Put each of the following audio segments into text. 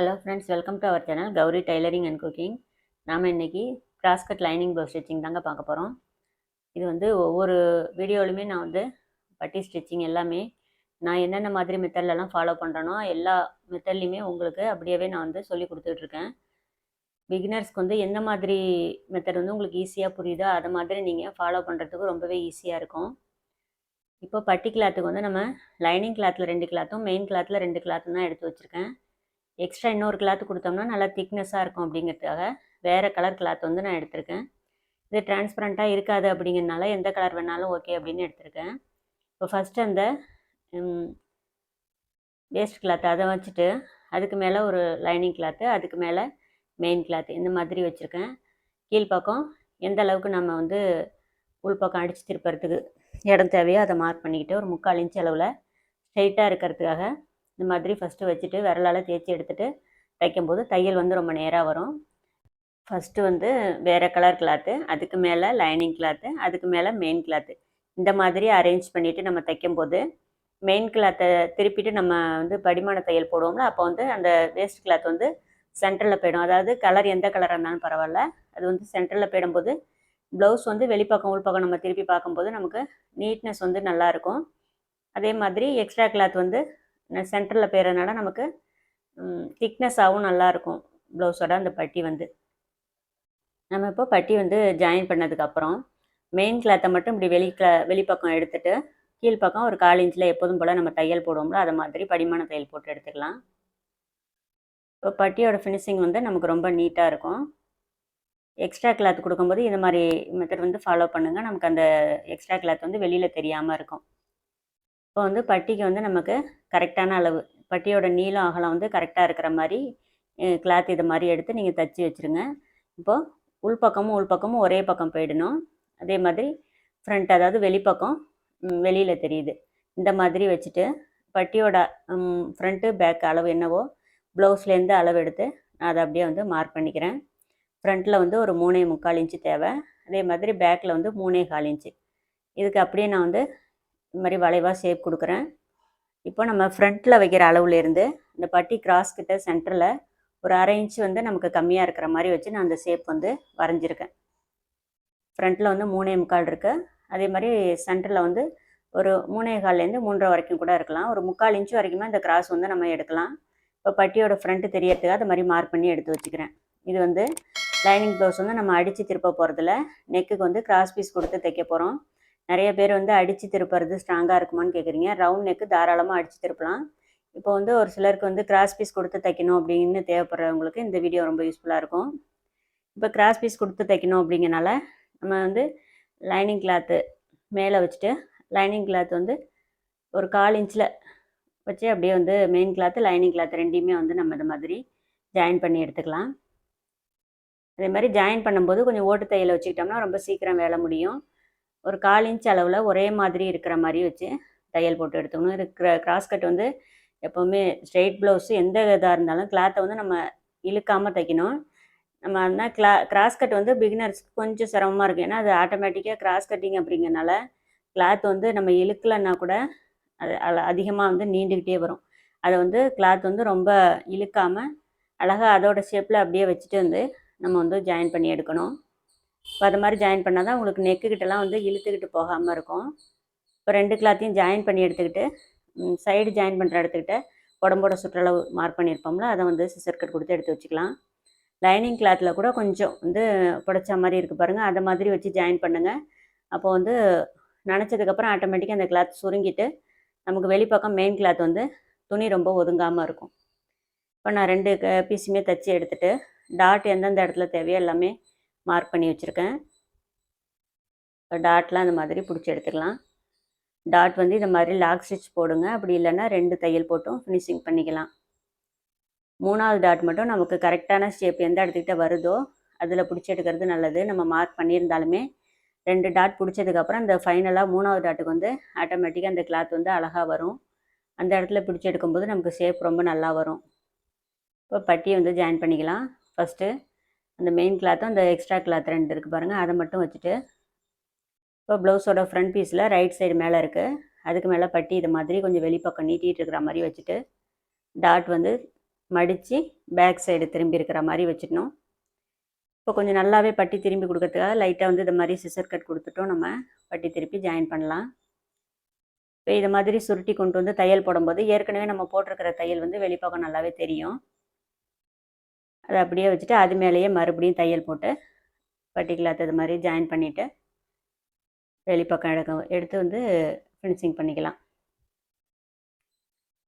Hello friends welcome to our channel Gowri tailoring and cooking நாம் இன்றைக்கி cross cut lining blouse stitching தாங்க பார்க்க போகிறோம் இது வந்து ஒவ்வொரு வீடியோலையுமே நான் வந்து பட்டி ஸ்டிச்சிங் எல்லாமே நான் என்னென்ன மாதிரி மெத்தட்லலாம் ஃபாலோ பண்ணுறேனோ எல்லா மெத்தட்லையுமே உங்களுக்கு அப்படியே நான் வந்து சொல்லி கொடுத்துட்ருக்கேன் பிகினர்ஸ்க்கு வந்து எந்த மாதிரி மெத்தட் வந்து உங்களுக்கு ஈஸியாக புரியுதோ அதை மாதிரி நீங்கள் ஃபாலோ பண்ணுறதுக்கு ரொம்பவே ஈஸியாக இருக்கும். இப்போ பட்டி கிளாத்துக்கு வந்து நம்ம லைனிங் கிளாத்தில் ரெண்டு கிளாத்தும் மெயின் கிளாத்தில் ரெண்டு கிளாத்தும் தான் எடுத்து வச்சுருக்கேன். எக்ஸ்ட்ரா இன்னொரு கிளாத்து கொடுத்தோம்னா நல்லா திக்னஸாக இருக்கும் அப்படிங்கிறதுக்காக வேறு கலர் கிளாத் வந்து நான் எடுத்திருக்கேன். இது டிரான்ஸ்பரண்ட்டாக இருக்காது அப்படிங்கிறனால எந்த கலர் வேணாலும் ஓகே அப்படின்னு எடுத்திருக்கேன். இப்போ ஃபஸ்ட்டு அந்த வேஸ்ட் கிளாத் அதை வச்சுட்டு அதுக்கு மேலே ஒரு லைனிங் கிளாத்து அதுக்கு மேலே மெயின் கிளாத்து இந்த மாதிரி வச்சுருக்கேன். கீழ்ப்பக்கம் எந்த அளவுக்கு நம்ம வந்து உள்பக்கம் அடித்து திருப்புறதுக்கு இடம் தேவையோ அதை மார்க் பண்ணிக்கிட்டு ஒரு முக்கால் இன்ச் அளவில் ஸ்ட்ரைட்டாக இருக்கிறதுக்காக இந்த மாதிரி ஃபஸ்ட்டு வச்சுட்டு விரலால் தேய்ச்சி எடுத்துகிட்டு தைக்கும்போது தையல் வந்து ரொம்ப நேராக வரும். ஃபஸ்ட்டு வந்து வேறு கலர் கிளாத்து அதுக்கு மேலே லைனிங் கிளாத்து அதுக்கு மேலே மெயின் கிளாத்து இந்த மாதிரி அரேஞ்ச் பண்ணிவிட்டு நம்ம தைக்கும்போது மெயின் கிளாத்தை திருப்பிட்டு நம்ம வந்து படிமான தையல் போடுவோம்ல அப்போ வந்து அந்த வேஸ்ட் கிளாத் வந்து சென்டரில் போயிடும். அதாவது கலர் எந்த கலராக இருந்தாலும் பரவாயில்ல. அது வந்து சென்டரில் போயிடும்போது ப்ளவுஸ் வந்து வெளிப்பக்கம் உள்பக்கம் நம்ம திருப்பி பார்க்கும்போது நமக்கு நீட்னஸ் வந்து நல்லாயிருக்கும் அதே மாதிரி எக்ஸ்ட்ரா கிளாத் வந்து சென்டரில் போயிறதுனால நமக்கு திக்னஸாகவும் நல்லாயிருக்கும் ப்ளவுஸோட அந்த பட்டி வந்து. நம்ம இப்போ பட்டி வந்து ஜாயின் பண்ணதுக்கப்புறம் மெயின் கிளாத்தை மட்டும் இப்படி வெளி கிளா வெளிப்பக்கம் எடுத்துகிட்டு கீழ்ப்பக்கம் ஒரு கால் இன்ச்சில் எப்போதும் போல் நம்ம தையல் போடுவோம்ல அதை மாதிரி படிமான தையல் போட்டு எடுத்துக்கலாம். இப்போ பட்டியோட ஃபினிஷிங் வந்து நமக்கு ரொம்ப நீட்டாக இருக்கும். எக்ஸ்ட்ரா கிளாத் கொடுக்கும்போது இந்த மாதிரி மெத்தட் வந்து ஃபாலோ பண்ணுங்கள் நமக்கு அந்த எக்ஸ்ட்ரா கிளாத் வந்து வெளியில் தெரியாமல் இருக்கும். இப்போ வந்து பட்டிக்கு வந்து நமக்கு கரெக்டான அளவு பட்டியோட நீளம் அகலம் வந்து கரெக்டாக இருக்கிற மாதிரி கிளாத் இது மாதிரி எடுத்து நீங்கள் தச்சு வச்சுருங்க. இப்போது உள்பக்கமும் உள்பக்கமும் ஒரே பக்கம் போயிடணும். அதே மாதிரி ஃப்ரண்ட் அதாவது வெளிப்பக்கம் வெளியில் தெரியுது. இந்த மாதிரி வச்சுட்டு பட்டியோட ஃப்ரண்ட்டு பேக் அளவு என்னவோ ப்ளவுஸ்லேருந்து அளவு எடுத்து நான் அதை அப்படியே வந்து மார்க் பண்ணிக்கிறேன். ஃப்ரண்ட்டில் வந்து ஒரு மூணே முக்கால் இன்ச்சு தேவை. அதே மாதிரி பேக்கில் வந்து மூணே கால் இன்ச்சு. இதுக்கு அப்படியே நான் வந்து இந்த மாதிரி வளைவாக ஷேப் கொடுக்குறேன். இப்போ நம்ம ஃப்ரண்ட்டில் வைக்கிற அளவுலேருந்து இந்த பட்டி கிராஸ் கிட்ட சென்டரில் ஒரு அரை இன்ச் வந்து நமக்கு கம்மியாக இருக்கிற மாதிரி வச்சு நான் அந்த ஷேப் வந்து வரைஞ்சிருக்கேன். ஃப்ரண்ட்டில் வந்து மூணே முக்கால் இருக்குது அதே மாதிரி சென்டரில் வந்து ஒரு மூணே கால்லேருந்து மூன்றரை வரைக்கும் கூட இருக்கலாம். ஒரு முக்கால் இன்ச்சு வரைக்குமே இந்த கிராஸ் வந்து நம்ம எடுக்கலாம். இப்போ பட்டியோட ஃப்ரண்ட்டு தெரியறதுக்காக அது மாதிரி மார்க் பண்ணி எடுத்து வச்சுக்கிறேன். இது வந்து லைனிங் ப்ளவுஸ் வந்து நம்ம அடித்து திருப்ப போகிறதுல நெக்குக்கு வந்து கிராஸ் பீஸ் கொடுத்து தைக்க போகிறோம் நிறைய பேர் வந்து அடித்து திருப்புறது ஸ்ட்ராங்காக இருக்குமான்னு கேட்குறீங்க ரவுண்ட் நெக்கு தாராளமாக அடித்து திருப்பலாம். இப்போ வந்து ஒரு சிலருக்கு வந்து கிராஸ் பீஸ் கொடுத்து தைக்கணும் அப்படின்னு தேவைப்படுறவங்களுக்கு இந்த வீடியோ ரொம்ப யூஸ்ஃபுல்லாக இருக்கும். இப்போ கிராஸ் பீஸ் கொடுத்து தைக்கணும் அப்படிங்கிறனால நம்ம வந்து லைனிங் கிளாத்து மேலே வச்சுட்டு லைனிங் கிளாத் வந்து ஒரு கால் இன்ச்சில் வச்சு அப்படியே வந்து மெயின் கிளாத்து லைனிங் கிளாத் ரெண்டையுமே வந்து நம்ம இந்த மாதிரி ஜாயின் பண்ணி எடுத்துக்கலாம். அதே மாதிரி ஜாயின் பண்ணும்போது கொஞ்சம் ஓட்டு தையலை வச்சுக்கிட்டோம்னா ரொம்ப சீக்கிரம் வேலை முடியும். ஒரு கால் இன்ச் அளவில் ஒரே மாதிரி இருக்கிற மாதிரி வச்சு தையல் போட்டு எடுத்துக்கணும் இருக்கிற கிராஸ் கட் வந்து எப்போவுமே ஸ்ட்ரெயிட் ப்ளவுஸு எந்த இதாக இருந்தாலும் கிளாத்தை வந்து நம்ம இழுக்காமல் தைக்கணும். நம்ம ஆனால் கிளா கிராஸ் கட் வந்து பிகினர்ஸ்க்கு கொஞ்சம் சிரமமாக இருக்கும். ஏன்னா அது ஆட்டோமேட்டிக்காக கிராஸ் கட்டிங் அப்படிங்கிறனால கிளாத் வந்து நம்ம இழுக்கலைன்னா கூட அது அதிகமாக வந்து நீண்டுக்கிட்டே வரும். அதை வந்து கிளாத் வந்து ரொம்ப இழுக்காமல் அழகாக அதோட ஷேப்பில் அப்படியே வச்சுட்டு வந்து நம்ம வந்து ஜாயின் பண்ணி எடுக்கணும். இப்போ அது மாதிரி ஜாயின் பண்ணால் தான் உங்களுக்கு நெக்குக்கிட்டலாம் வந்து இழுத்துக்கிட்டு போகாமல் இருக்கும். இப்போ ரெண்டு கிளாத்தையும் ஜாயின் பண்ணி எடுத்துக்கிட்டு சைடு ஜாயின் பண்ணுற இடத்துக்கிட்ட உடம்போட சுற்றளவு மார்க் பண்ணியிருப்போம்ல அதை வந்து சிசர் கட் கொடுத்து எடுத்து வச்சுக்கலாம். லைனிங் கிளாத்தில் கூட கொஞ்சம் வந்து புடைச்ச மாதிரி இருக்குது பாருங்கள் அதை மாதிரி வச்சு ஜாயின் பண்ணுங்கள் அப்போது வந்து நினச்சதுக்கப்புறம் ஆட்டோமேட்டிக்காக அந்த கிளாத் சுருங்கிட்டு நமக்கு வெளிப்பக்கம் மெயின் கிளாத் வந்து துணி ரொம்ப ஒதுங்காமல் இருக்கும். இப்போ நான் ரெண்டு பீஸுமே தைச்சி எடுத்துகிட்டு டாட் எந்தெந்த இடத்துல தேவையோ எல்லாமே மார்க் பண்ணி வச்சுருக்கேன். டாட்லாம் இந்த மாதிரி பிடிச்சி எடுத்துக்கலாம். டாட் வந்து இந்த மாதிரி லாக் ஸ்டிச் போடுங்க. அப்படி இல்லைன்னா ரெண்டு தையல் போட்டும் ஃபினிஷிங் பண்ணிக்கலாம். மூணாவது டாட் மட்டும் நமக்கு கரெக்டான ஷேப் எந்த இடத்துக்கிட்ட வருதோ அதில் பிடிச்சி எடுக்கிறது நல்லது. நம்ம மார்க் பண்ணியிருந்தாலுமே ரெண்டு டாட் பிடிச்சதுக்கப்புறம் அந்த ஃபைனலாக மூணாவது டாட்டுக்கு வந்து ஆட்டோமேட்டிக்காக அந்த கிளாத் வந்து அழகாக வரும். அந்த இடத்துல பிடிச்சி எடுக்கும்போது நமக்கு ஷேப் ரொம்ப நல்லா வரும். இப்போ பட்டியை வந்து ஜாயின் பண்ணிக்கலாம். ஃபஸ்ட்டு அந்த மெயின் கிளாத்தும் அந்த எக்ஸ்ட்ரா கிளாத் ரெண்டு இருக்குது பாருங்கள் அதை மட்டும் வச்சுட்டு இப்போ ப்ளவுஸோட ஃப்ரண்ட் பீஸில் ரைட் சைடு மேலே இருக்குது அதுக்கு மேலே பட்டி இது மாதிரி கொஞ்சம் வெளிப்பக்கம் நீட்டிகிட்டு இருக்கிற மாதிரி வச்சுட்டு டாட் வந்து மடித்து பேக் சைடு திரும்பி இருக்கிற மாதிரி வச்சிடணும். இப்போ கொஞ்சம் நல்லாவே பட்டி திரும்பி கொடுக்கறதுக்காக லைட்டாக வந்து இந்த மாதிரி சிசர் கட் கொடுத்துட்டோம். நம்ம பட்டி திருப்பி ஜாயின் பண்ணலாம். இப்போ இது மாதிரி சுருட்டி கொண்டு வந்து தையல் போடும்போது ஏற்கனவே நம்ம போட்டிருக்கிற தையல் வந்து வெளிப்பக்கம் நல்லாவே தெரியும். அதை அப்படியே வச்சுட்டு அது மேலேயே மறுபடியும் தையல் போட்டு பட்டி கிளாத் இது மாதிரி ஜாயின் பண்ணிவிட்டு வெளிப்பக்கம் எடுக்க எடுத்து வந்து ஃபினிஷிங் பண்ணிக்கலாம்.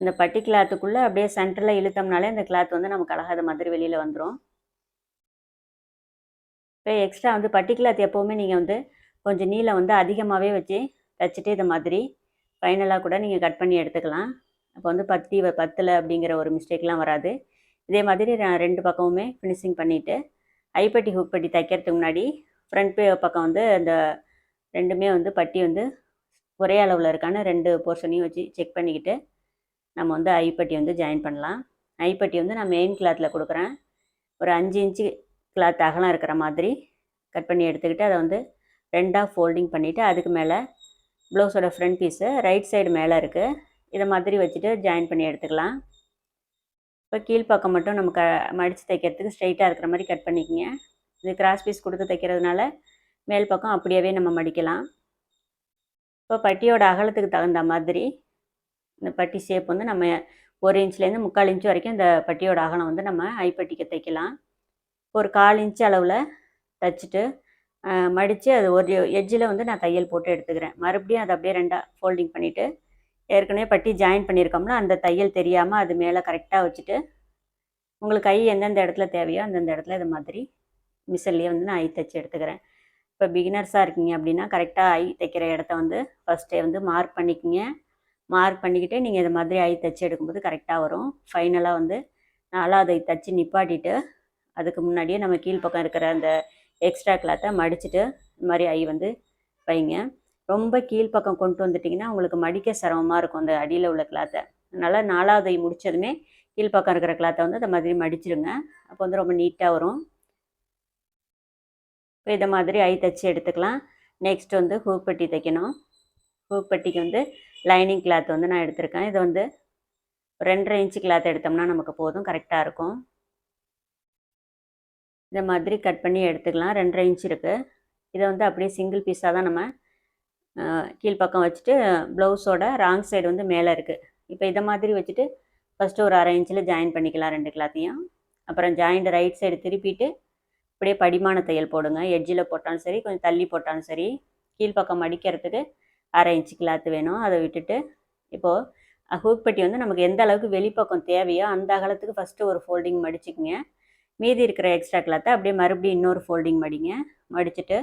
இந்த பட்டி கிளாத்துக்குள்ளே அப்படியே சென்டரில் இழுத்தோம்னாலே இந்த கிளாத் வந்து நமக்கு அழகாத மாதிரி வெளியில் வந்துடும் இப்போ எக்ஸ்ட்ரா வந்து பட்டி கிளாத் எப்போவுமே நீங்கள் வந்து கொஞ்சம் நீளம் வந்து அதிகமாகவே வச்சு தைச்சிட்டு இதை மாதிரி ஃபைனலாக கூட நீங்கள் கட் பண்ணி எடுத்துக்கலாம். அப்போ வந்து பத்தி பத்தில் அப்படிங்கிற ஒரு மிஸ்டேக்லாம் வராது. இதே மாதிரி நான் ரெண்டு பக்கமுமே ஃபினிஷிங் பண்ணிவிட்டு ஐப்பட்டி ஹூக் பட்டி தைக்கிறதுக்கு முன்னாடி ஃப்ரண்ட் பே பக்கம் வந்து அந்த ரெண்டுமே வந்து பட்டி வந்து ஒரே அளவில் இருக்கான ரெண்டு போர்ஷனையும் வச்சு செக் பண்ணிக்கிட்டு நம்ம வந்து ஐப்பட்டி வந்து ஜாயின் பண்ணலாம். ஐப்பட்டி வந்து நான் மெயின் கிளாத்தில் கொடுக்குறேன். ஒரு அஞ்சு இன்ச்சு கிளாத் அகலம் இருக்கிற மாதிரி கட் பண்ணி எடுத்துக்கிட்டு அதை வந்து ரெண்டாக ஃபோல்டிங் பண்ணிவிட்டு அதுக்கு மேலே ப்ளவுஸோட ஃப்ரண்ட் பீஸு ரைட் சைடு மேலே இருக்குது இதை மாதிரி வச்சுட்டு ஜாயின் பண்ணி எடுத்துக்கலாம். இப்போ கீழ்ப்பக்கம் மட்டும் நம்ம க மடித்து தைக்கிறதுக்கு ஸ்ட்ரைட்டாக இருக்கிற மாதிரி கட் பண்ணிக்கோங்க. இது கிராஸ் பீஸ் கொடுத்து தைக்கிறதுனால மேல் பக்கம் அப்படியே நம்ம மடிக்கலாம். இப்போ பட்டியோட அகலத்துக்கு தகுந்த மாதிரி இந்த பட்டி ஷேப் வந்து நம்ம ஒரு இன்ச்லேருந்து முக்கால் இன்ச் வரைக்கும் இந்த பட்டியோட அகலம் வந்து நம்ம ஐப்பட்டிக்கு தைக்கலாம். ஒரு கால் இன்ச்சு அளவில் தைச்சிட்டு மடித்து அது ஒரு எஜ்ஜில் வந்து நான் தையல் போட்டு எடுத்துக்கிறேன். மறுபடியும் அதை அப்படியே ரெண்டாக ஃபோல்டிங் பண்ணிவிட்டு ஏற்கனவே பட்டி ஜாயின் பண்ணியிருக்கோம்னா அந்த தையல் தெரியாமல் அது மேலே கரெக்டாக வச்சுட்டு உங்களுக்கு கை எந்தெந்த இடத்துல தேவையோ அந்தந்த இடத்துல இது மாதிரி மிஷின்லேயே வந்து நான் ஐ தைச்சி எடுத்துக்கிறேன். இப்போ பிகினர்ஸாக இருக்கீங்க அப்படின்னா கரெக்டாக ஐ தைக்கிற இடத்த வந்து ஃபஸ்ட்டே வந்து மார்க் பண்ணிக்கிங்க. மார்க் பண்ணிக்கிட்டு நீங்கள் இது மாதிரி ஐ தைச்சி எடுக்கும்போது கரெக்டாக வரும். ஃபைனலாக வந்து நாலாவது ஐ தைச்சி நிப்பாட்டிட்டு அதுக்கு முன்னாடியே நம்ம கீழ்ப்பக்கம் இருக்கிற அந்த எக்ஸ்ட்ரா கிளாத்தை மடிச்சுட்டு இது மாதிரி ஐ வந்து வைங்க. ரொம்ப கீழ்ப்பக்கம் கொண்டு வந்துட்டிங்கன்னா உங்களுக்கு மடிக்க சிரமமாக இருக்கும் அந்த அடியில் உள்ள கிளாத்தை அதனால் நாலாவது முடித்ததுமே கீழ்ப்பக்கம் இருக்கிற கிளாத்தை வந்து அந்த மாதிரி மடிச்சிடுங்க அப்போ வந்து ரொம்ப நீட்டாக வரும். இப்போ இதை மாதிரி ஐ தைச்சி எடுத்துக்கலாம். நெக்ஸ்ட் வந்து ஹூக் பட்டி தைக்கணும். ஹூக் பட்டிக்கு வந்து லைனிங் கிளாத் வந்து நான் எடுத்திருக்கேன். இது வந்து ரெண்டரை இன்ச்சு கிளாத் எடுத்தோம்னா நமக்கு போதும் கரெக்டாக இருக்கும். இதை மாதிரி கட் பண்ணி எடுத்துக்கலாம். ரெண்டரை இன்ச் இருக்குது இதை வந்து அப்படியே சிங்கிள் பீஸாக தான் நம்ம கீழ்ப்பக்கம் வச்சுட்டு ப்ளவுஸோட ராங் சைடு வந்து மேலே இருக்குது இப்போ இதை மாதிரி வச்சுட்டு ஃபஸ்ட்டு ஒரு அரை இன்ச்சில் ஜாயின் பண்ணிக்கலாம் ரெண்டு கிளாத்தையும் அப்புறம் ஜாயிண்ட் ரைட் சைடு திருப்பிட்டு அப்படியே படிமான தையல் போடுங்க. எட்ஜில் போட்டாலும் சரி கொஞ்சம் தள்ளி போட்டாலும் சரி கீழ்ப்பக்கம் அடிக்கிறதுக்கு அரை இன்ச்சு கிளாத்து வேணும். அதை விட்டுட்டு இப்போது ஹூக் பட்டி வந்து நமக்கு எந்த அளவுக்கு வெளிப்பக்கம் தேவையோ அந்த அகலத்துக்கு ஃபஸ்ட்டு ஒரு ஃபோல்டிங் மடிச்சுக்குங்க. மீதி இருக்கிற எக்ஸ்ட்ரா கிளாத்தை அப்படியே மறுபடியும் இன்னொரு ஃபோல்டிங் மடிங்க. மடிச்சுட்டு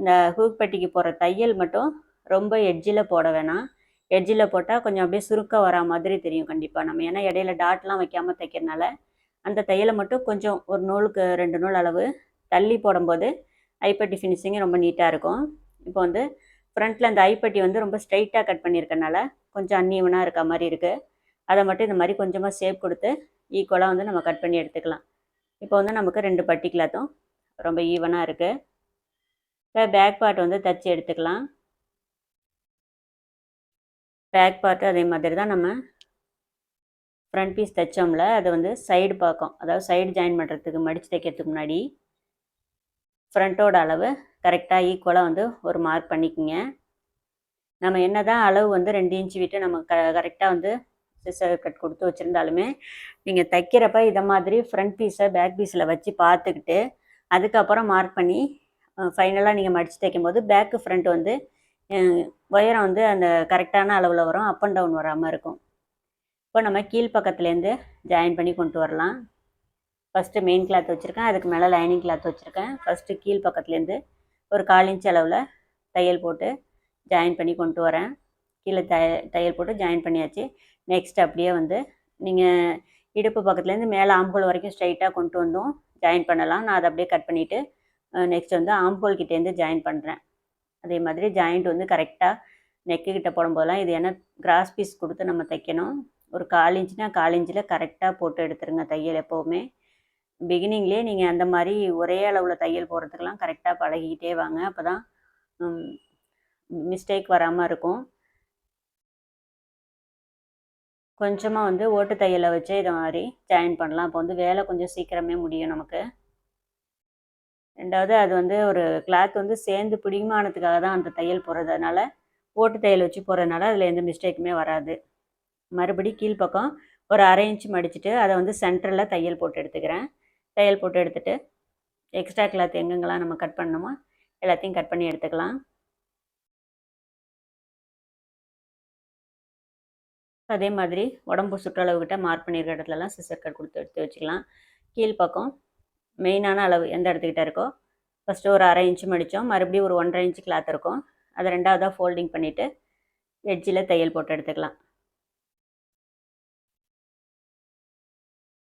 இந்த ஹூக்பட்டிக்கு போகிற தையல் மட்டும் ரொம்ப எட்ஜில் போட வேணாம். எட்ஜில் போட்டால் கொஞ்சம் அப்படியே சுருக்க வரா மாதிரி தெரியும் கண்டிப்பாக நம்ம. ஏன்னா இடையில டாட்லாம் வைக்காமல் தைக்கிறனால அந்த தையலை மட்டும் கொஞ்சம் ஒரு நூலுக்கு ரெண்டு நூல் அளவு தள்ளி போடும்போது ஐப்பட்டி ஃபினிஷிங் ரொம்ப நீட்டாக இருக்கும். இப்போ வந்து ஃப்ரண்ட்டில் அந்த ஐப்பட்டி வந்து ரொம்ப ஸ்ட்ரைட்டாக கட் பண்ணியிருக்கனால கொஞ்சம் அன்னீவனாக இருக்க மாதிரி இருக்குது அதை மட்டும் இந்த மாதிரி கொஞ்சமாக ஷேப் கொடுத்து ஈக்குவலாக வந்து நம்ம கட் பண்ணி எடுத்துக்கலாம். இப்போ வந்து நமக்கு ரெண்டு பட்டி கிளாத்தும் ரொம்ப ஈவனாக இருக்குது இப்போ பேக் பார்ட் வந்து தைச்சி எடுத்துக்கலாம். பேக் பார்ட்டு அதே மாதிரி தான் நம்ம ஃப்ரண்ட் பீஸ் தைச்சோம்ல அதை வந்து சைடு பார்க்கும். அதாவது சைடு ஜாயின் பண்ணுறதுக்கு மடித்து தைக்கிறதுக்கு முன்னாடி ஃப்ரண்ட்டோட அளவு கரெக்டாக ஈக்குவலாக வந்து ஒரு மார்க் பண்ணிக்கோங்க. நம்ம என்ன தான் அளவு வந்து ரெண்டு இன்ச்சு விட்டு நம்ம க கரெக்டாக வந்து சிசர் கட் கொடுத்து வச்சுருந்தாலுமே நீங்கள் தைக்கிறப்ப இதை மாதிரி ஃப்ரண்ட் பீஸை பேக் பீஸில் வச்சு பார்த்துக்கிட்டு அதுக்கப்புறம் மார்க் பண்ணி ஃபைனலாக நீங்கள் மடித்து தைக்கும்போது பேக்கு ஃப்ரண்ட் வந்து உயரம் வந்து அந்த கரெக்டான அளவில் வரும் அப் அண்ட் டவுன் வராமல் இருக்கும். இப்போ நம்ம கீழ் பக்கத்துலேருந்து ஜாயின் பண்ணி கொண்டு வரலாம். ஃபஸ்ட்டு மெயின் கிளாத் வச்சுருக்கேன் அதுக்கு மேலே லைனிங் கிளாத் வச்சுருக்கேன். ஃபஸ்ட்டு கீழ் பக்கத்துலேருந்து ஒரு கால் இன்ச் அளவில் தையல் போட்டு ஜாயின் பண்ணி கொண்டு வரேன். கீழே த தையல் போட்டு ஜாயின் பண்ணியாச்சு. நெக்ஸ்ட் அப்படியே வந்து நீங்கள் இடுப்பு பக்கத்துலேருந்து மேலே ஆம்புகள் வரைக்கும் ஸ்ட்ரைட்டாக கொண்டு வந்தோம் ஜாயின் பண்ணலாம். நான் அதை அப்படியே கட் பண்ணிவிட்டு நெக்ஸ்ட் வந்து ஆம்போல் கிட்டேருந்து ஜாயின் பண்ணுறேன் அதே மாதிரி ஜாயிண்ட் வந்து கரெக்டாக நெக்கு கிட்ட போடும்போதெல்லாம் இது ஏன்னா கிராஸ் பீஸ் கொடுத்து நம்ம தைக்கணும். ஒரு கால் இன்ச்சுனா கால் இன்ச்சில் கரெக்டாக போட்டு எடுத்துருங்க தையல் எப்போவுமே. பிகினிங்லேயே நீங்கள் அந்த மாதிரி ஒரே அளவில் தையல் போடுறதுக்கெல்லாம் கரெக்டாக பழகிக்கிட்டே வாங்க. அப்போ தான் மிஸ்டேக் வராமல் இருக்கும். கொஞ்சமாக வந்து ஓட்டு தையலை வச்சு இதை மாதிரி ஜாயின் பண்ணலாம். அப்போ வந்து வேலை கொஞ்சம் சீக்கிரமே முடியும் நமக்கு. ரெண்டாவது அது வந்து ஒரு கிளாத் வந்து சேர்ந்து பிடிமானத்துக்காக தான் அந்த தையல் போடுறதுனால ஓட்டு தையல் வச்சு போடுறதுனால அதில் எந்த மிஸ்டேக்குமே வராது. மறுபடி கீழ்ப்பக்கம் ஒரு அரை இன்ச் மடிச்சுட்டு அதை வந்து சென்டரில் தையல் போட்டு எடுத்துக்கிறேன். தையல் போட்டு எடுத்துகிட்டு எக்ஸ்ட்ரா கிளாத் எங்கெங்கெல்லாம் நம்ம கட் பண்ணணுமோ எல்லாத்தையும் கட் பண்ணி எடுத்துக்கலாம். அதே மாதிரி உடம்பு சுற்றளவுக்கிட்ட மார்க் பண்ணியிருக்க இடத்துலலாம் சிசர் கட் கொடுத்து எடுத்து வச்சுக்கலாம். கீழ்ப்பக்கம் மெயினான அளவு எந்த இடத்துக்கிட்ட இருக்கோ. ஃபஸ்ட்டு ஒரு அரை இன்ச்சு மடித்தோம் மறுபடியும் ஒரு ஒன்றரை இன்ச்சு கிளாத் இருக்கும். அதை ரெண்டாவதாக ஃபோல்டிங் பண்ணிவிட்டு எட்ஜில் தையல் போட்டு எடுத்துக்கலாம்.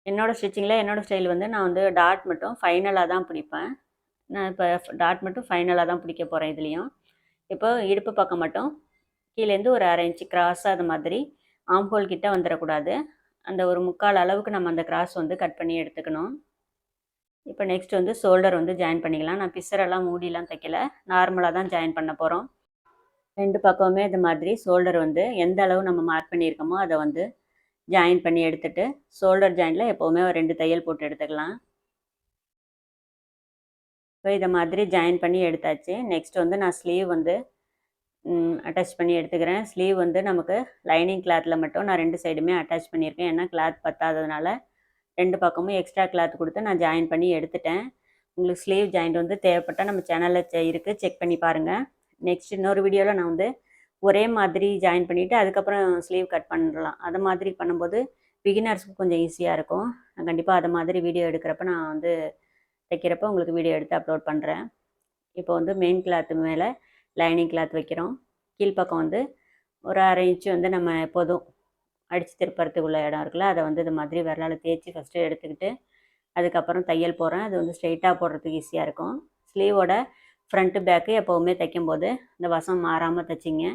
என்னோடய ஸ்டிச்சிங்கில் என்னோடய ஸ்டைல் வந்து நான் வந்து டாட் மட்டும் ஃபைனலாக தான் பிடிப்பேன். நான் இப்போ டாட் மட்டும் ஃபைனலாக தான் பிடிக்க போகிறேன் இதுலேயும். இப்போ இடுப்பு பக்கம் மட்டும் கீழேருந்து ஒரு அரை இன்ச்சு கிராஸ் அது மாதிரி ஆம்ஹோல் கிட்டே வந்துடக்கூடாது. அந்த ஒரு முக்கால் அளவுக்கு நம்ம அந்த கிராஸ் வந்து கட் பண்ணி எடுத்துக்கணும். இப்போ நெக்ஸ்ட் வந்து ஷோல்டர் வந்து ஜாயின் பண்ணிக்கலாம். நான் பிசரெல்லாம் மூடிலாம் தைக்கல. நார்மலாக தான் ஜாயின் பண்ண போகிறோம் ரெண்டு பக்கமுமே இது மாதிரி ஷோல்டர் வந்து எந்த அளவு நம்ம மார்க் பண்ணியிருக்கோமோ அதை வந்து ஜாயின் பண்ணி எடுத்துகிட்டு ஷோல்டர் ஜாயிண்டில் எப்போவுமே ஒரு ரெண்டு தையல் போட்டு எடுத்துக்கலாம். இப்போ இதை மாதிரி ஜாயின் பண்ணி எடுத்தாச்சு. நெக்ஸ்ட் வந்து நான் ஸ்லீவ் வந்து அட்டாச் பண்ணி எடுத்துக்கிறேன். ஸ்லீவ் வந்து நமக்கு லைனிங் கிளாத்தில் மட்டும் நான் ரெண்டு சைடுமே அட்டாச் பண்ணியிருக்கேன். ஏன்னா கிளாத் பத்தாததுனால ரெண்டு பக்கமும் எக்ஸ்ட்ரா கிளாத் கொடுத்து நான் ஜாயின் பண்ணி எடுத்துட்டேன். உங்களுக்கு ஸ்லீவ் ஜாயிண்ட் வந்து தேவைப்பட்டால் நம்ம சேனலில் இருக்குது செக் பண்ணி பாருங்கள் நெக்ஸ்ட் இன்னொரு வீடியோவில் நான் வந்து ஒரே மாதிரி ஜாயின் பண்ணிவிட்டு அதுக்கப்புறம் ஸ்லீவ் கட் பண்ணலாம். அது மாதிரி பண்ணும்போது பிகினர்ஸ்க்கு கொஞ்சம் ஈஸியாக இருக்கும். நான் கண்டிப்பாக அதை மாதிரி வீடியோ எடுக்கிறப்ப நான் வந்து தைக்கிறப்ப உங்களுக்கு வீடியோ எடுத்து அப்லோட் பண்ணுறேன் இப்போ வந்து மெயின் கிளாத்து மேலே லைனிங் கிளாத் வைக்கிறோம். கீழ்ப்பக்கம் வந்து ஒரு அரை இன்ச்சு வந்து நம்ம எப்போதும் அடித்து திருப்பறதுக்கு உள்ள இடம் இருக்குல்ல அதை வந்து இது மாதிரி விரலால் தேய்ச்சி ஃபஸ்ட்டு எடுத்துக்கிட்டு அதுக்கப்புறம் தையல் போடுறேன். அது வந்து ஸ்ட்ரெயிட்டாக போடுறதுக்கு ஈஸியாக இருக்கும். ஸ்லீவோட ஃப்ரண்ட்டு பேக்கு எப்போவுமே தைக்கும்போது இந்த வசம் மாறாமல் தைச்சிங்க.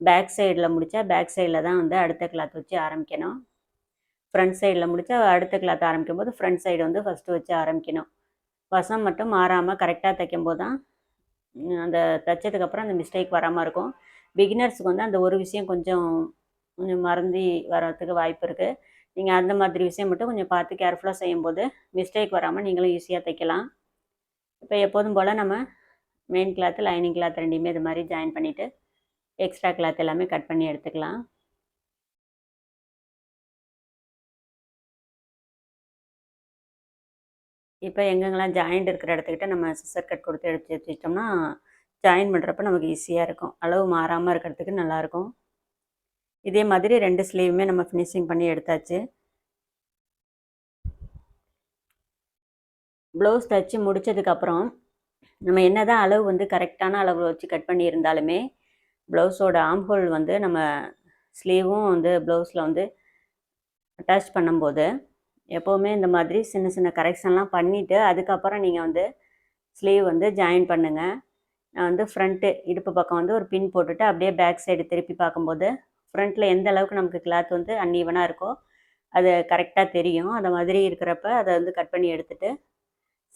பேக் சைடில் முடித்தா பேக் சைடில் தான் வந்து அடுத்த கிளாத் வச்சு ஆரம்பிக்கணும். ஃப்ரண்ட் சைடில் முடித்தா அடுத்த கிளாத் ஆரம்பிக்கும் போது ஃப்ரண்ட் சைடு வந்து ஃபஸ்ட்டு வச்சு ஆரம்பிக்கணும். வசம் மட்டும் மாறாமல் கரெக்டாக தைக்கும்போது தான் அந்த தைச்சதுக்கப்புறம் அந்த மிஸ்டேக் வராமல் இருக்கும். பிகினர்ஸுக்கு வந்து அந்த ஒரு விஷயம் கொஞ்சம் கொஞ்சம் மறந்து வர்றதுக்கு வாய்ப்பு இருக்குது நீங்கள் அந்த மாதிரி விஷயம் மட்டும் கொஞ்சம் பார்த்து கேர்ஃபுல்லாக செய்யும்போது மிஸ்டேக் வராமல் நீங்களும் ஈஸியாக தைக்கலாம். இப்போ எப்போதும் போல் நம்ம மெயின் கிளாத்து லைனிங் கிளாத் ரெண்டையுமே இது மாதிரி ஜாயின் பண்ணிவிட்டு எக்ஸ்ட்ரா கிளாத் எல்லாமே கட் பண்ணி எடுத்துக்கலாம். இப்போ எங்கெங்கெல்லாம் ஜாயிண்ட் இருக்கிற இடத்துக்கிட்ட நம்ம சிசர் கட் கொடுத்து எடுத்து வச்சுட்டோம்னா ஜாயின் பண்ணுறப்ப நமக்கு ஈஸியாக இருக்கும். அளவு மாறாமல் இருக்கிறதுக்கு நல்லாயிருக்கும் இதே மாதிரி ரெண்டு ஸ்லீவுமே நம்ம ஃபினிஷிங் பண்ணி எடுத்தாச்சு. ப்ளவுஸ் தைச்சி முடித்ததுக்கப்புறம் நம்ம என்ன தான் அளவு வந்து கரெக்டான அளவு வச்சு கட் பண்ணியிருந்தாலுமே ப்ளவுஸோட ஆம்ஹோல் வந்து நம்ம ஸ்லீவும் வந்து ப்ளவுஸில் வந்து அட்டாச் பண்ணும்போது எப்போவுமே இந்த மாதிரி சின்ன சின்ன கரெக்ஷன்லாம் பண்ணிவிட்டு அதுக்கப்புறம் நீங்கள் வந்து ஸ்லீவ் வந்து ஜாயின் பண்ணுங்கள் நான் வந்து ஃப்ரண்ட்டு இடுப்பு பக்கம் வந்து ஒரு பின் போட்டுட்டு அப்படியே பேக் சைடு திருப்பி பார்க்கும்போது ஃப்ரண்ட்டில் எந்த அளவுக்கு நமக்கு கிளாத் வந்து அன்ஈவனாக இருக்கோ அது கரெக்டாக தெரியும். அந்த மாதிரி இருக்கிறப்ப அதை வந்து கட் பண்ணி எடுத்துகிட்டு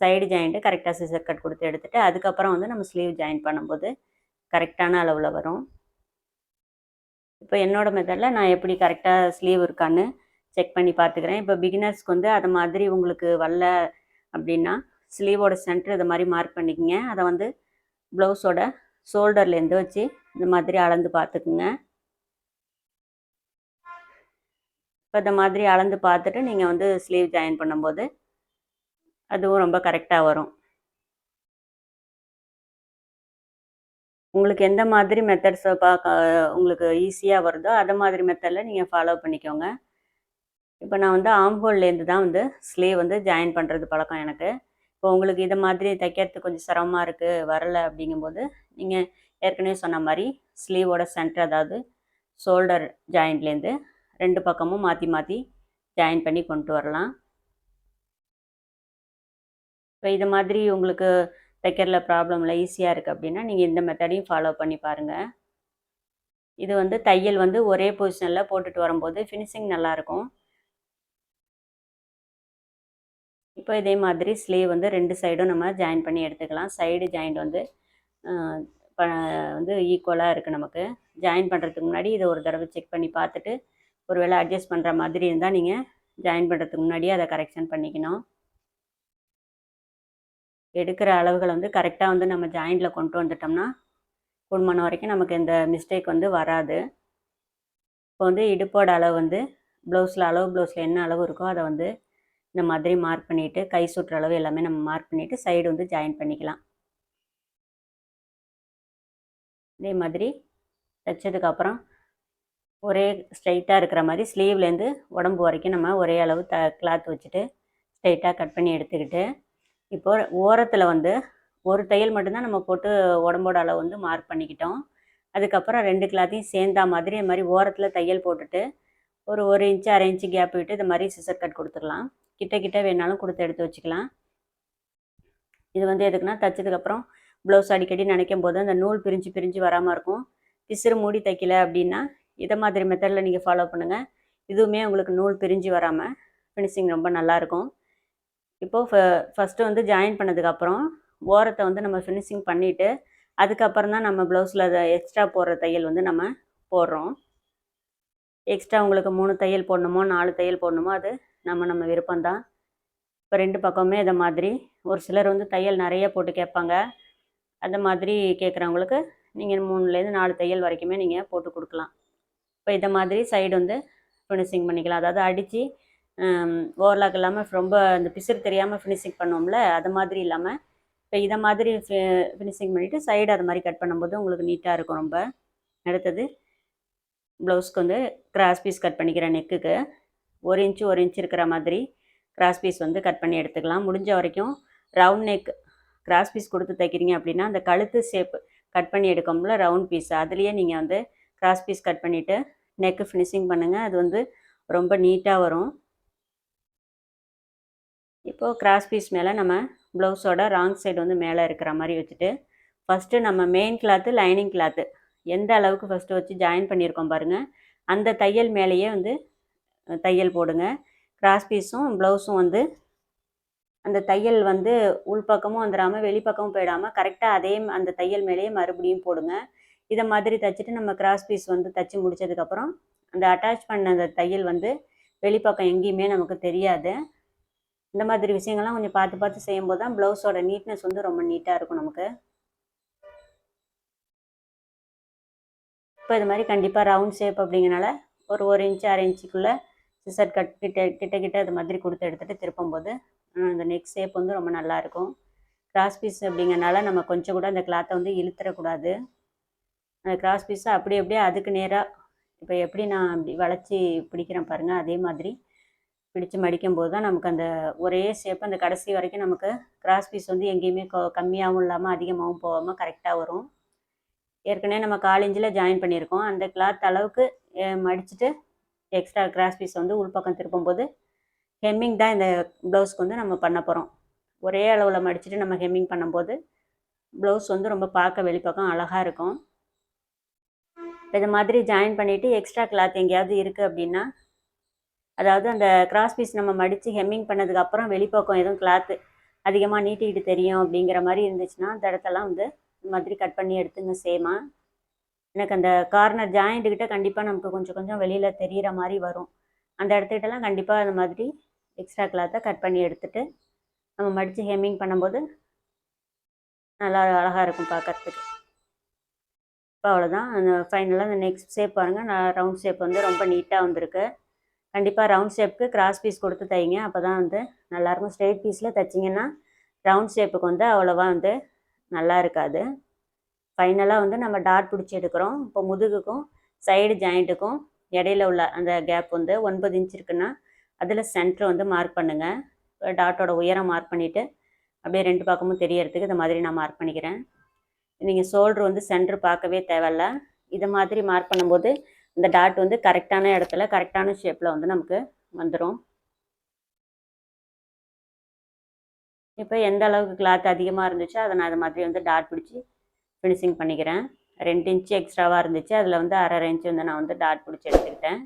சைடு ஜாயிண்ட்டு கரெக்டாக சிசர் கட் கொடுத்து எடுத்துகிட்டு அதுக்கப்புறம் வந்து நம்ம ஸ்லீவ் ஜாயின் பண்ணும்போது கரெக்டான அளவில் வரும். இப்போ என்னோடய மெத்தடில் நான் எப்படி கரெக்டாக ஸ்லீவ் இருக்கான்னு செக் பண்ணி பார்த்துக்கிறேன். இப்போ பிகினர்ஸ்க்கு வந்து அது மாதிரி உங்களுக்கு வரல அப்படின்னா ஸ்லீவோட சென்டர் இதை மாதிரி மார்க் பண்ணிக்கோங்க. அதை வந்து ப்ளவுஸோட ஷோல்டர்லேருந்து வச்சு இந்த மாதிரி அளந்து பார்த்துக்குங்க. இப்போ இந்த மாதிரி அளந்து பார்த்துட்டு நீங்கள் வந்து ஸ்லீவ் ஜாயின் பண்ணும்போது அதுவும் ரொம்ப கரெக்டாக வரும். உங்களுக்கு எந்த மாதிரி மெத்தட்ஸை பார்க்க உங்களுக்கு ஈஸியாக வருதோ அதை மாதிரி மெத்தடில் நீங்கள் ஃபாலோ பண்ணிக்கோங்க. இப்போ நான் வந்து ஆம்போல்லேருந்து தான் வந்து ஸ்லீவ் வந்து ஜாயின் பண்ணுறது பழக்கம் எனக்கு. இப்போ உங்களுக்கு இதை மாதிரி தைக்கிறதுக்கு கொஞ்சம் சிரமமாக இருக்குது வரலை அப்படிங்கும்போது நீங்கள் ஏற்கனவே சொன்ன மாதிரி ஸ்லீவோட சென்டர் அதாவது ஷோல்டர் ஜாயிண்ட்லேருந்து ரெண்டு பக்கமும் மாற்றி மாற்றி ஜாயின் பண்ணி கொண்டு வரலாம். இப்போ இது மாதிரி உங்களுக்கு தைக்கிறதுல ப்ராப்ளம் ஈஸியாக இருக்குது அப்படின்னா நீங்கள் இந்த மெத்தடையும் ஃபாலோ பண்ணி பாருங்கள் இது வந்து தையல் வந்து ஒரே பொசிஷனில் போட்டுட்டு வரும்போது ஃபினிஷிங் நல்லாயிருக்கும். இப்போ இதே மாதிரி ஸ்லீவ் வந்து ரெண்டு சைடும் நம்ம ஜாயின் பண்ணி எடுத்துக்கலாம். சைடு ஜாயிண்ட் வந்து வந்து ஈக்குவலாக இருக்குது நமக்கு. ஜாயின் பண்ணுறதுக்கு முன்னாடி இதை ஒரு தடவை செக் பண்ணி பார்த்துட்டு ஒரு வேளை அட்ஜஸ்ட் பண்ணுற மாதிரி இருந்தால் நீங்கள் ஜாயின் பண்ணுறதுக்கு முன்னாடியே அதை கரெக்ஷன் பண்ணிக்கணும். எடுக்கிற அளவுகளை வந்து கரெக்டாக வந்து நம்ம ஜாயிண்டில் கொண்டு வந்துட்டோம்னா குடும்பம் வரைக்கும் நமக்கு இந்த மிஸ்டேக் வந்து வராது. இப்போ வந்து இடுப்போட அளவு வந்து ப்ளவுஸில் அளவு ப்ளவுஸில் என்ன அளவு இருக்கோ அதை வந்து இந்த மாதிரி மார்க் பண்ணிவிட்டு கை சுற்றுற அளவு எல்லாமே நம்ம மார்க் பண்ணிவிட்டு சைடு வந்து ஜாயின் பண்ணிக்கலாம். இதே மாதிரி தைச்சதுக்கப்புறம் ஒரே ஸ்ட்ரைட்டாக இருக்கிற மாதிரி ஸ்லீவ்லேருந்து உடம்பு வரைக்கும் நம்ம ஒரே அளவு த கிளாத் வச்சுட்டு ஸ்ட்ரைட்டாக கட் பண்ணி எடுத்துக்கிட்டு இப்போது ஓரத்தில் வந்து ஒரு தையல் மட்டும்தான் நம்ம போட்டு உடம்போட அளவு வந்து மார்க் பண்ணிக்கிட்டோம். அதுக்கப்புறம் ரெண்டு கிளாத்தையும் சேர்ந்தா மாதிரி இது மாதிரி ஓரத்தில் தையல் போட்டுட்டு ஒரு ஒரு இன்ச்சு அரை இன்ச்சு கேப் விட்டு இது மாதிரி சிசர் கட் கொடுத்துடலாம். கிட்ட கிட்ட வேணாலும் கொடுத்து எடுத்து வச்சுக்கலாம். இது வந்து எதுக்குன்னா தைச்சதுக்கப்புறம் ப்ளவுஸ் அடிக்கடி நினைக்கும் போது அந்த நூல் பிரிஞ்சு பிரிஞ்சு வராமல் இருக்கும். பிசுறு மூடி தைக்கல அப்படின்னா இதை மாதிரி மெத்தடில் நீங்கள் ஃபாலோ பண்ணுங்கள் இதுவுமே உங்களுக்கு நூல் பிரிஞ்சு வராமல் ஃபினிஷிங் ரொம்ப நல்லாயிருக்கும் இப்போது ஃப ஃபஸ்ட்டு வந்து ஜாயின் பண்ணதுக்கப்புறம் ஓரத்தை வந்து நம்ம ஃபினிஷிங் பண்ணிவிட்டு அதுக்கப்புறம் தான் நம்ம ப்ளவுஸில் அதை எக்ஸ்ட்ரா போடுற தையல் வந்து நம்ம போடுறோம். எக்ஸ்ட்ரா உங்களுக்கு மூணு தையல் போடணுமோ நாலு தையல் போடணுமோ அது நம்ம நம்ம விருப்பம்தான் இப்போ ரெண்டு பக்கமே இதை மாதிரி. ஒரு சிலர் வந்து தையல் நிறைய போட்டு கேட்பாங்க. அந்த மாதிரி கேட்குறவங்களுக்கு நீங்கள் மூணுலேருந்து நாலு தையல் வரைக்குமே நீங்கள் போட்டு கொடுக்கலாம். இப்போ இதை மாதிரி சைடு வந்து ஃபினிஷிங் பண்ணிக்கலாம். அதாவது அடித்து ஓவர்லாக் இல்லாமல் ரொம்ப அந்த பிசிறு தெரியாமல் ஃபினிஷிங் பண்ணோம்ல அது மாதிரி இல்லாமல் இப்போ இதை மாதிரி ஃபினிஷிங் பண்ணிவிட்டு சைடு அது மாதிரி கட் பண்ணும்போது உங்களுக்கு நீட்டாக இருக்கும் ரொம்ப. அடுத்தது ப்ளவுஸ்க்கு வந்து கிராஸ் பீஸ் கட் பண்ணிக்கிறேன் நெக்குக்கு ஒரு இன்ச்சு ஒரு இன்ச் இருக்கிற மாதிரி கிராஸ் பீஸ் வந்து கட் பண்ணி எடுத்துக்கலாம். முடிஞ்ச வரைக்கும் ரவுண்ட் நெக் கிராஸ் பீஸ் கொடுத்து தைக்கிறீங்க அப்படின்னா அந்த கழுத்து ஷேப் கட் பண்ணி எடுக்கோம்ல ரவுண்ட் பீஸ் அதுலேயே நீங்கள் வந்து கிராஸ் பீஸ் கட் பண்ணிவிட்டு நெக்கு ஃபினிஷிங் பண்ணுங்கள் அது வந்து ரொம்ப நீட்டாக வரும். இப்போது கிராஸ் பீஸ் மேலே நம்ம ப்ளவுஸோட ராங் சைடு வந்து மேலே இருக்கிற மாதிரி வச்சுட்டு ஃபஸ்ட்டு நம்ம மெயின் கிளாத்து லைனிங் கிளாத்து எந்த அளவுக்கு ஃபஸ்ட்டு வச்சு ஜாயின் பண்ணியிருக்கோம் பாருங்கள் அந்த தையல் மேலேயே வந்து தையல் போடுங்க. கிராஸ் பீஸும் ப்ளவுஸும் வந்து அந்த தையல் வந்து உள்பக்கமும் வந்துடாமல் வெளிப்பக்கமும் போயிடாமல் கரெக்டாக அதே அந்த தையல் மேலேயே மறுபடியும் போடுங்க. இதை மாதிரி தைச்சிட்டு நம்ம கிராஸ் பீஸ் வந்து தைச்சி முடிச்சதுக்கப்புறம் அந்த அட்டாச் பண்ண அந்த தையல் வந்து வெளிப்பக்கம் எங்கேயுமே நமக்கு தெரியாது. இந்த மாதிரி விஷயங்கள்லாம் கொஞ்சம் பார்த்து பார்த்து செய்யும்போது தான் ப்ளவுஸோட நீட்னஸ் வந்து ரொம்ப நீட்டாக இருக்கும் நமக்கு. இப்போ இது மாதிரி கண்டிப்பாக ரவுண்ட் ஷேப் அப்படிங்கிறனால ஒரு ஒரு இன்ச்சு அரை இன்ச்சுக்குள்ளே சிசர் கட் கிட்ட கிட்ட கிட்ட அது மாதிரி கொடுத்து எடுத்துகிட்டு திருப்பும்போது அந்த நெக் ஷேப் வந்து ரொம்ப நல்லாயிருக்கும் கிராஸ் பீஸ் அப்படிங்கிறனால நம்ம கொஞ்சம் கூட அந்த கிளாத்தை வந்து இழுத்துறக்கூடாது. அந்த கிராஸ் பீஸை அப்படி அப்படியே அதுக்கு நேராக இப்போ எப்படி நான் அப்படி வளைச்சி பிடிக்கிறேன் பாருங்கள் அதே மாதிரி பிடிச்சு மடிக்கும் போது தான் நமக்கு அந்த ஒரே ஷேப் அந்த கடைசி வரைக்கும் நமக்கு கிராஸ் பீஸ் வந்து எங்கேயுமே கம்மியாகவும் இல்லாமல் அதிகமாகவும் போகாமல் கரெக்டாக வரும். ஏற்கனவே நம்ம காலேஜில் ஜாயின் பண்ணியிருக்கோம். அந்த கிளாத் அளவுக்கு மடிச்சுட்டு எக்ஸ்ட்ரா கிராஸ் பீஸ் வந்து உள்பக்கம் திருப்பும்போது ஹெம்மிங் தான் இந்த ப்ளவுஸ்க்கு வந்து நம்ம பண்ண போகிறோம் ஒரே அளவில் மடிச்சுட்டு நம்ம ஹெம்மிங் பண்ணும்போது ப்ளவுஸ் வந்து ரொம்ப பார்க்க வெளிப்பக்கம் அழகாக இருக்கும். இது மாதிரி ஜாயின் பண்ணிவிட்டு எக்ஸ்ட்ரா கிளாத் எங்கேயாவது இருக்குது அப்படின்னா அதாவது அந்த கிராஸ் பீஸ் நம்ம மடித்து ஹெம்மிங் பண்ணதுக்கப்புறம் வெளிப்பக்கம் எதுவும் கிளாத்து அதிகமாக நீட்டிக்கிட்டு தெரியும் அப்படிங்கிற மாதிரி இருந்துச்சுன்னா அந்த இடத்தெல்லாம் வந்து இந்த மாதிரி கட் பண்ணி எடுத்துங்க சேமாக எனக்கு அந்த கார்னர் ஜாயிண்ட்டுக்கிட்ட கண்டிப்பாக நமக்கு கொஞ்சம் கொஞ்சம் வெளியில் தெரிகிற மாதிரி வரும். அந்த இடத்துக்கிட்டலாம் கண்டிப்பாக அந்த மாதிரி எக்ஸ்ட்ரா கிளாத்தை கட் பண்ணி எடுத்துகிட்டு நம்ம மடித்து ஹெம்மிங் பண்ணும்போது நல்லா அழகாக இருக்கும் பார்க்குறதுக்கு. இப்போ அவ்வளோதான் அந்த ஃபைனலாக அந்த நெக்ஸ்ட் ஷேப் பாருங்கள் நான் ரவுண்ட் ஷேப் வந்து ரொம்ப நீட்டாக வந்திருக்கு. கண்டிப்பாக ரவுண்ட் ஷேப்புக்கு கிராஸ் பீஸ் கொடுத்து தைங்க. அப்போ தான் வந்து நல்லாயிருக்கும். ஸ்ட்ரெயிட் பீஸில் தைச்சிங்கன்னா ரவுண்ட் ஷேப்புக்கு வந்து அவ்வளோவா வந்து நல்லா இருக்காது. ஃபைனலாக வந்து நம்ம டாட் பிடிச்சி எடுக்கிறோம். இப்போ முதுகுக்கும் சைடு ஜாயிண்ட்டுக்கும் இடையில உள்ள அந்த கேப் வந்து ஒன்பது இன்ச் இருக்குன்னா அதில் சென்டர் வந்து மார்க் பண்ணுங்கள் டாட்டோட உயரம் மார்க் பண்ணிவிட்டு அப்படியே ரெண்டு பக்கமும் தெரியறதுக்கு இந்த மாதிரி நான் மார்க் பண்ணிக்கிறேன். நீங்கள் ஷோல்ட்ரு வந்து சென்டர் பார்க்கவே தேவையில்ல. இதை மாதிரி மார்க் பண்ணும்போது இந்த டாட் வந்து கரெக்டான இடத்துல கரெக்டான ஷேப்பில் வந்து நமக்கு வந்துடும் இப்போ எந்த அளவுக்கு கிளாத் அதிகமாக இருந்துச்சோ அதை நான் அது மாதிரி வந்து டாட் பிடிச்சி ஃபினிஷிங் பண்ணிக்கிறேன். ரெண்டு இன்ச்சு எக்ஸ்ட்ராவாக இருந்துச்சு. அதில் வந்து அரை இன்ச்சு வந்து நான் வந்து டாட் பிடிச்சி எடுத்துக்கிட்டேன்.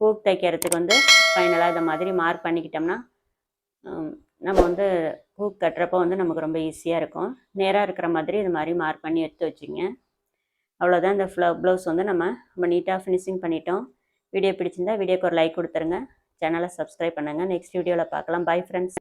பூக் தைக்கிறதுக்கு வந்து ஃபைனலாக இதை மாதிரி மார்க் பண்ணிக்கிட்டோம்னா நம்ம வந்து ஹூக் கட்டுறப்போ வந்து நமக்கு ரொம்ப ஈஸியாக இருக்கும். நேராக இருக்கிற மாதிரி இது மாதிரி மார்க் பண்ணி எடுத்து வச்சுங்க அவ்வளோதான் இந்த ஃப்ள ப்ளவுஸ் வந்து நம்ம ரொம்ப நீட்டாக ஃபினிஷிங் பண்ணிட்டோம். வீடியோ பிடிச்சிருந்தா வீடியோக்கு ஒரு லைக் கொடுத்துருங்க. சேனலை சப்ஸ்கிரைப் பண்ணுங்கள் நெக்ஸ்ட் வீடியோவில் பார்க்கலாம். Bye friends